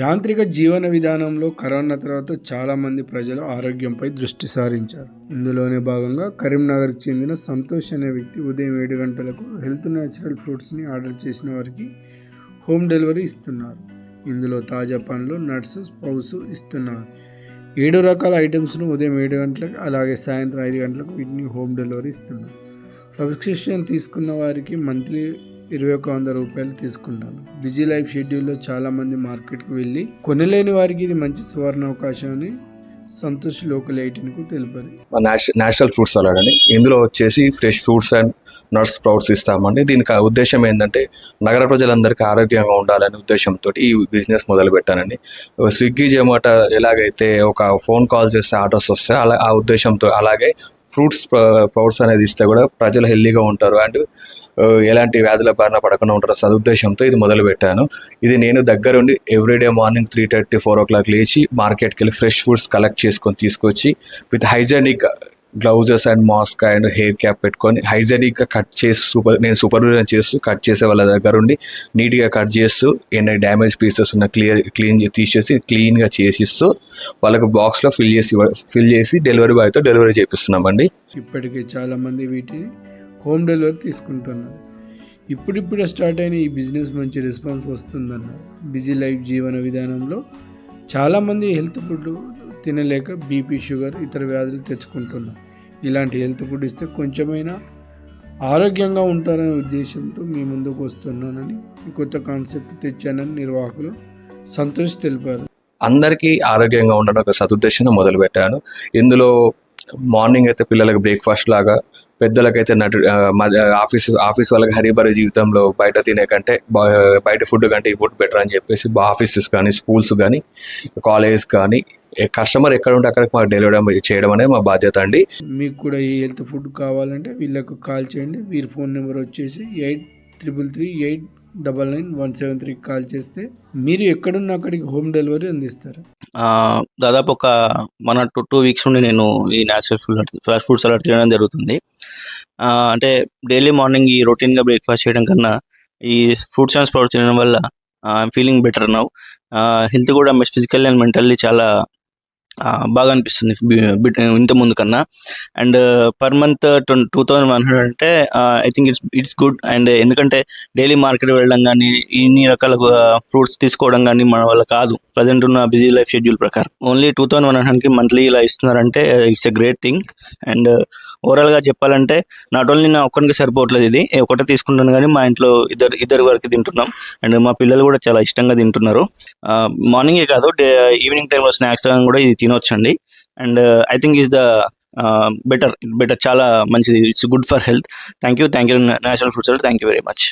యాంత్రిక జీవన విధానంలో కరోనా తర్వాత చాలామంది ప్రజలు ఆరోగ్యంపై దృష్టి సారించారు. ఇందులోనే భాగంగా కరీంనగర్కి చెందిన సంతోష్ అనే వ్యక్తి ఉదయం ఏడు గంటలకు హెల్త్ న్యాచురల్ ఫ్రూట్స్ని ఆర్డర్ చేసిన వారికి హోమ్ డెలివరీ ఇస్తున్నారు. ఇందులో తాజా పండ్లు నట్స్ స్పౌస్ ఇస్తున్నారు. ఏడు రకాల ఐటమ్స్ను ఉదయం ఏడు గంటలకు అలాగే సాయంత్రం ఐదు గంటలకు వీటిని హోమ్ డెలివరీ ఇస్తున్నారు. సబ్స్క్రిప్షన్ తీసుకున్న వారికి మంత్లీ ఇరవై ఒక వంద రూపాయలు తీసుకుంటాను. బిజీ లైఫ్ షెడ్యూల్లో చాలామంది మార్కెట్కి వెళ్ళి కొనలేని వారికి ఇది మంచి సువర్ణ అవకాశం అని సంతోష్ లోకల్ ఎయిటీన్కు తెలిపారు. నేషనల్ ఫ్రూట్స్ సలాడ్ అని ఇందులో వచ్చేసి fresh fruits and nuts sprouts ఇస్తామండి. దీనికి ఆ ఉద్దేశం ఏంటంటే నగర ప్రజలందరికీ ఆరోగ్యంగా ఉండాలనే ఉద్దేశంతో ఈ బిజినెస్ మొదలు పెట్టానండి. స్విగ్గీ జొమాటో ఎలాగైతే ఒక ఫోన్ కాల్ చేస్తే ఆర్డర్స్ వస్తే అలా ఆ ఉద్దేశంతో అలాగే ఫ్రూట్స్ పౌడర్స్ అనేది ఇస్తే కూడా ప్రజలు హెల్దీగా ఉంటారు. అండ్ ఎలాంటి వ్యాధుల బారిన పడకుండా ఉంటారు సదుద్దేశంతో ఇది మొదలు పెట్టాను ఇది నేను దగ్గరుండి everyday morning three thirty four o'clock లేచి మార్కెట్కి వెళ్ళి ఫ్రెష్ ఫ్రూట్స్ కలెక్ట్ చేసుకొని తీసుకొచ్చి with hygienic gloves and mask and hair cap పెట్టుకొని హైజెనిక్గా కట్ చేసి సూపర్ నేను సూపర్విజన్ చేస్తూ కట్ చేసే వాళ్ళ దగ్గర ఉండి నీట్గా కట్ చేస్తూ ఎన్ని డ్యామేజ్ పీసెస్ ఉన్న క్లియర్ క్లీన్ తీసేసి క్లీన్గా చేసిస్తూ వాళ్ళకు బాక్స్లో ఫిల్ చేసి ఫిల్ చేసి డెలివరీ బాయ్తో డెలివరీ చేపిస్తున్నామండి. ఇప్పటికే చాలా మంది వీటిని హోమ్ డెలివరీ తీసుకుంటున్నారు. ఇప్పుడిప్పుడే స్టార్ట్ అయిన ఈ బిజినెస్ మంచి రెస్పాన్స్ వస్తుందన్న బిజీ లైఫ్ జీవన విధానంలో చాలామంది హెల్త్ ఫుడ్ తినలేక బీపీ షుగర్ ఇతర వ్యాధులు తెచ్చుకుంటున్నారు ఇలాంటి హెల్త్ ఫుడ్ ఇస్తే కొంచెమైనా ఆరోగ్యంగా ఉంటారనే ఉద్దేశంతో మీ ముందుకు వస్తున్నానని కొత్త కాన్సెప్ట్ తెచ్చానని నిర్వాహకులు సంతోష్ తెలిపారు. అందరికీ ఆరోగ్యంగా ఉండడం ఒక సదుద్దేశంతో మొదలు పెట్టాను ఇందులో మార్నింగ్ అయితే పిల్లలకు బ్రేక్ఫాస్ట్ లాగా పెద్దలకైతే నటు మధ్య- ఆఫీస్ ఆఫీస్ వాళ్ళకి హరిబరి జీవితంలో బయట తినే కంటే బ- బయట ఫుడ్ కంటే ఈ ఫుడ్ బెటర్ అని చెప్పేసి ఆఫీసెస్ కానీ స్కూల్స్ కానీ కాలేజెస్ కానీ కస్టమర్ ఎక్కడ ఉంటే అక్కడికి మాకు డెలివరీ చేయడం అనేది మా బాధ్యత అండి. మీకు కూడా ఈ హెల్త్ ఫుడ్ కావాలంటే వీళ్ళకు కాల్ చేయండి. వీరి ఫోన్ నెంబర్ వచ్చేసి eight triple three eight double nine one seven త్రీకి కాల్ చేస్తే మీరు ఎక్కడున్న అక్కడికి హోమ్ డెలివరీ అందిస్తారు. ఆ, దాదాపు ఒక one or two two weeks నుండి నేను ఈ natural food fast food salad తినడం జరుగుతుంది. ఆ, అంటే డైలీ మార్నింగ్ ఈ రొటీన్గా బ్రేక్ఫాస్ట్ చేయడం కన్నా ఈ ఫ్రూట్స్ అండ్ స్ప్రౌట్స్ తినడం వల్ల I'm feeling better now health కూడా ఫిజికల్ అండ్ మెంటల్లీ చాలా బాగా అనిపిస్తుంది ఇంత ముందు కన్నా. And per month two thousand one hundred అంటే I think it's it's good and ఎందుకంటే డైలీ మార్కెట్ వెళ్ళడం కానీ ఇన్ని రకాల ఫ్రూట్స్ తీసుకోవడం కానీ మన వల్ల కాదు. ప్రజెంట్ ఉన్న బిజీ లైఫ్ షెడ్యూల్ ప్రకారం. ఓన్లీ టూ థౌసండ్ వన్ హండ్రెడ్కి మంత్లీ ఇలా ఇస్తున్నారంటే it's a great thing and ఓవరాల్గా చెప్పాలంటే నాట్ ఓన్లీ నా ఒక్కరికి సరిపోవట్లేదు ఇది ఒకటే తీసుకుంటాను కానీ మా ఇంట్లో ఇద్దరు ఇద్దరు వరకు తింటున్నాం. అండ్ మా పిల్లలు కూడా చాలా ఇష్టంగా తింటున్నారు. మార్నింగే కాదు డే ఈవినింగ్ టైంలో స్నాక్స్ కూడా ఇది తినొచ్చండి. And I think is the better better చాలా మంచిది. It's good for health. Thank you thank you national food thank you very much.